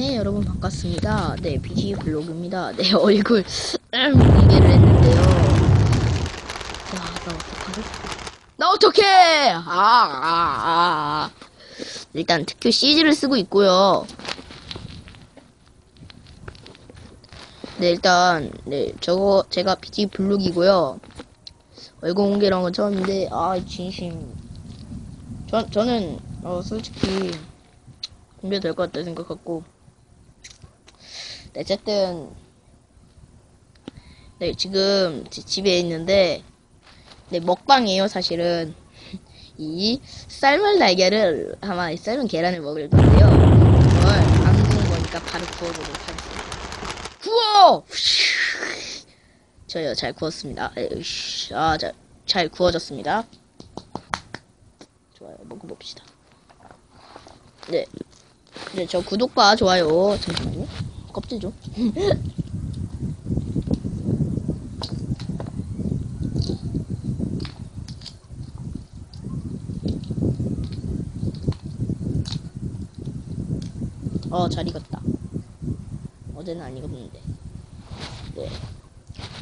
네, 여러분 반갑습니다. 네, BG 블로그입니다. 네, 얼굴 음, 공개를 했는데요. 와, 나 어떡하지? 나 어떡해! 아, 아, 아. 일단 특효 CG를 쓰고 있고요. 네, 일단 네, 저거 제가 BG 블로그이고요. 얼굴 공개를 한건 처음인데 아, 진심. 저, 저는 어, 솔직히 공개될 것 같다 생각했고 네, 어쨌든 네 지금 제 집에 있는데 네 먹방이에요 사실은. 이 삶은 날개를 아마 이 삶은 계란을 먹을 건데요. 이걸 안 구운 거니까 바로 구워보도록 하겠습니다. 구워! 저요 잘 구웠습니다. 아잘 잘 구워졌습니다. 좋아요 먹어봅시다. 네. 네, 저 구독과 좋아요. 잠시만요. 껍질 좀. 어, 잘 익었다. 어제는 안 익었는데. 네.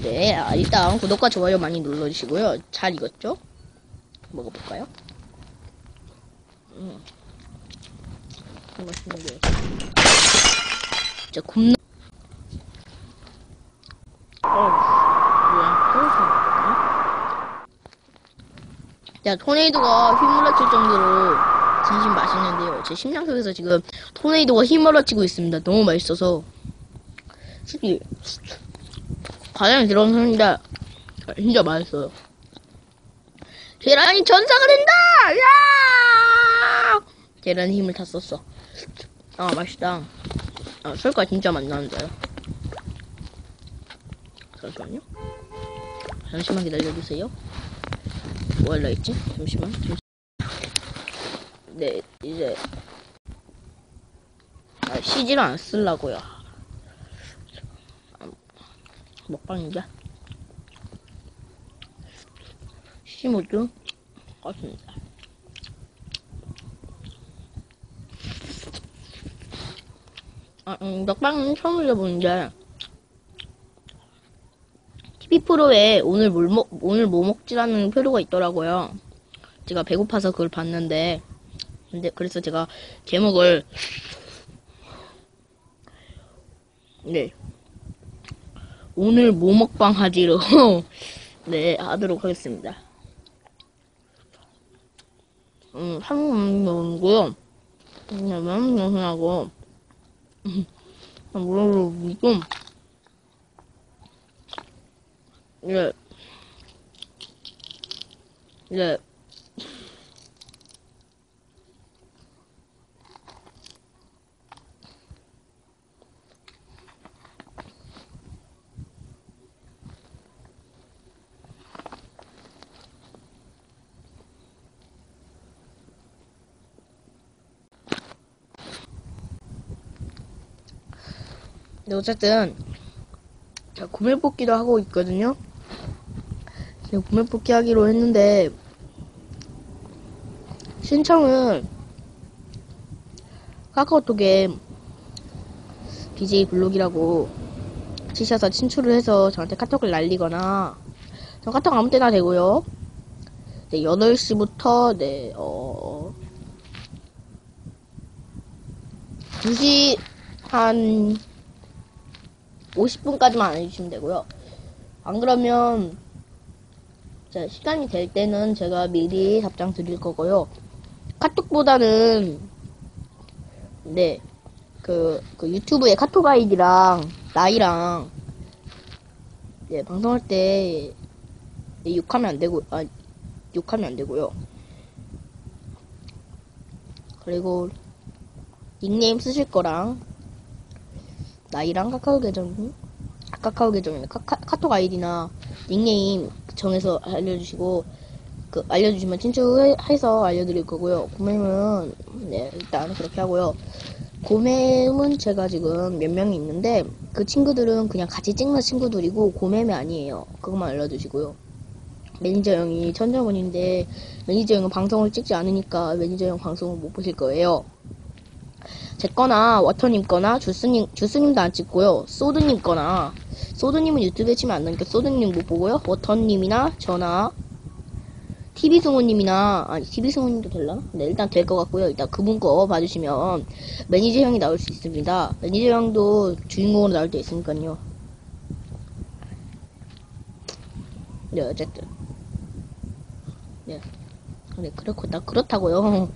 네, 아, 일단 구독과 좋아요 많이 눌러주시고요. 잘 익었죠? 먹어볼까요? 음. 맛있는 게. 진짜 겁나. 어, 뭐야? 소스. 야, 토네이도가 휘몰아칠 정도로 진심 맛있는데요. 제 심장 속에서 지금 토네이도가 휘몰아치고 있습니다. 너무 맛있어서. 솔직히, 과장이 들어오는데, 진짜 맛있어요. 계란이 전사가 된다! 야! 계란에 힘을 다 썼어. 아, 맛있다. 아, 설가 진짜 많이 나는데요. 잠시만요. 잠시만 기다려주세요. 뭐 할라 했지? 잠시만. 잠시... 네, 이제. 아, CG를 안 쓰려고요. 아, 먹방이자. 시모드 같습니다. 아, 음, 먹방은 처음 해보는데 TV 프로에 오늘 뭘 먹, 오늘 뭐 먹지라는 표로가 있더라고요. 제가 배고파서 그걸 봤는데, 근데 그래서 제가 제목을 네 오늘 뭐 먹방 하지로 네 하도록 하겠습니다. 음, 한국 먹고요. 그냥 면하고 물어보고 예. 예. 네, 어쨌든 제가 구매 뽑기도 하고 있거든요. 구매 뽑기 하기로 했는데 신청을 카카오톡에 BJ 블록이라고 치셔서 친출을 해서 저한테 카톡을 날리거나 저 카톡 아무 때나 되고요. 네, 8시부터 네, 어 2시 한 50분까지만 안 해주시면 되고요. 안 그러면 자, 시간이 될 때는 제가 미리 답장 드릴 거고요. 카톡보다는 네, 그, 그 유튜브에 카톡 아이디랑 나이랑 네, 방송할 때 네, 욕하면 안 되고 아 욕하면 안 되고요. 그리고 닉네임 쓰실 거랑 나이랑 카카오 계정, 카카오 계정이나 카카, 카톡 아이디나 닉네임 정해서 알려주시고, 그, 알려주시면 친추해서 알려드릴 거고요. 구매는, 네, 일단 그렇게 하고요. 고매음은 제가 지금 몇 명이 있는데, 그 친구들은 그냥 같이 찍는 친구들이고, 고매매 아니에요. 그것만 알려주시고요. 매니저 형이 천정훈인데, 매니저 형은 방송을 찍지 않으니까 매니저 형 방송을 못 보실 거예요. 제 거나 워터님 거나 주스님, 주스님도 안 찍고요. 소드님 거나, 소드님은 유튜브에 치면 안 나니까 소드님 못 보고요. 워터님이나 저나, TV승호님이나, 아니, TV승호님도 될라나? 네, 일단 될 것 같고요. 일단 그분 거 봐주시면 매니저 형이 나올 수 있습니다. 매니저 형도 주인공으로 나올 때 있으니까요. 네, 어쨌든. 네. 네, 그렇고, 나 그렇다고요.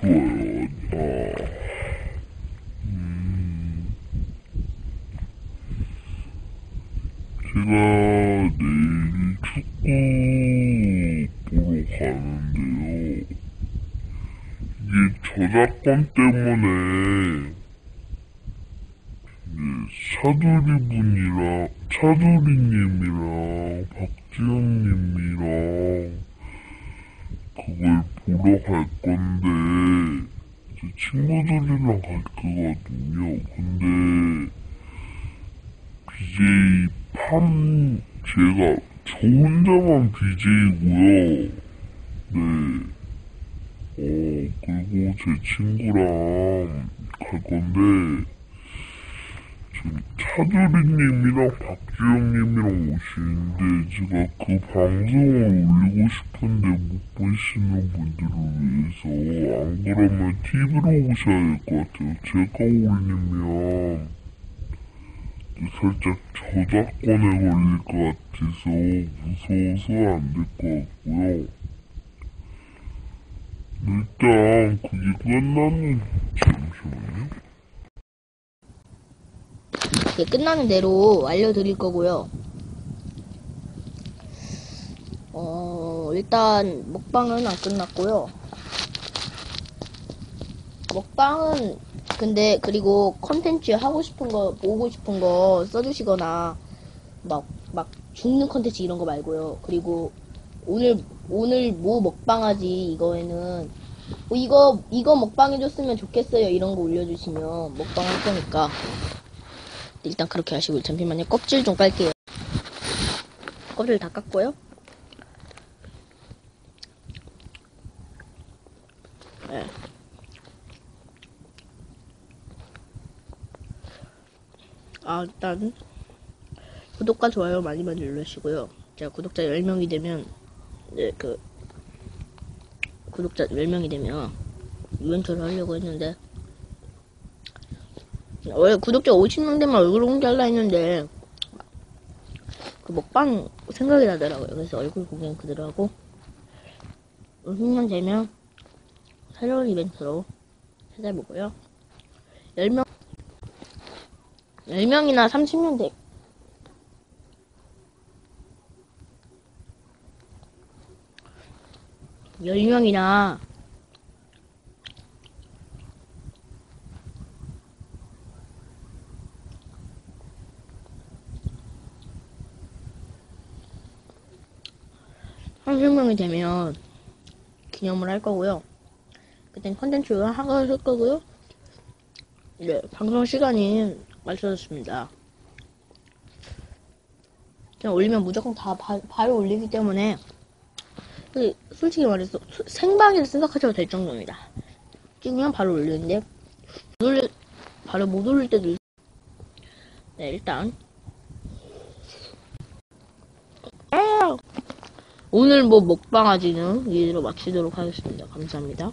좋아요. 아, 음, 제가 내일 축구 보러 가는데요. 이게 저작권 때문에 이제 차두리 분이랑 차두리님이랑 박지영님이랑 그걸 보러 갈 건데, 제 친구들이랑 갈 거거든요. 근데, BJ 팜, 제가, 저 혼자만 BJ고요. 네. 어, 그리고 제 친구랑 갈 건데, 지금 차두리님이랑 박주영님이랑 오시는데 제가 그 방송을 올리고 싶은데 못 보시는 분들을 위해서 안 그러면 TV로 오셔야 될 것 같아요. 제가 올리면 살짝 저작권에 걸릴 것 같아서 무서워서 안 될 것 같고요. 일단 그게 끝나는 잠시만요. 네, 끝나는 대로 알려드릴 거고요. 어, 일단, 먹방은 안 끝났고요. 먹방은, 근데, 그리고 컨텐츠 하고 싶은 거, 보고 싶은 거 써주시거나, 막, 막, 죽는 컨텐츠 이런 거 말고요. 그리고, 오늘, 오늘 뭐 먹방하지, 이거에는, 뭐 이거, 이거 먹방 해줬으면 좋겠어요. 이런 거 올려주시면, 먹방 할 거니까. 일단 그렇게 하시고 잠시만요. 껍질 좀 깔게요. 껍질 다 깠고요. 네. 아 일단 구독과 좋아요 많이 많이 눌러주시고요. 제가 구독자 10명이 되면 네, 그 구독자 10명이 되면 이벤트를 하려고 했는데 원래 구독자 50명 되면 얼굴 공개하려 했는데 그 먹방 생각이 나더라고요. 그래서 얼굴 공개 그대로 하고 50명 되면 새로운 이벤트로 찾아보고요. 10명 10명이나 30명 돼. 열명이나 삼십 명이 되면 기념을 할 거고요. 그땐 컨텐츠 하고 할 거고요. 네, 방송 시간이 맞춰졌습니다. 그냥 올리면 무조건 다 바, 바로 올리기 때문에 그, 솔직히 말해서 수- 생방이라 생각하셔도 될 정도입니다. 찍으면 바로 올리는데 못 올리, 바로 못 올릴 때도 있... 네, 일단 아! 오늘 뭐 먹방하지는 이대로 마치도록 하겠습니다. 감사합니다.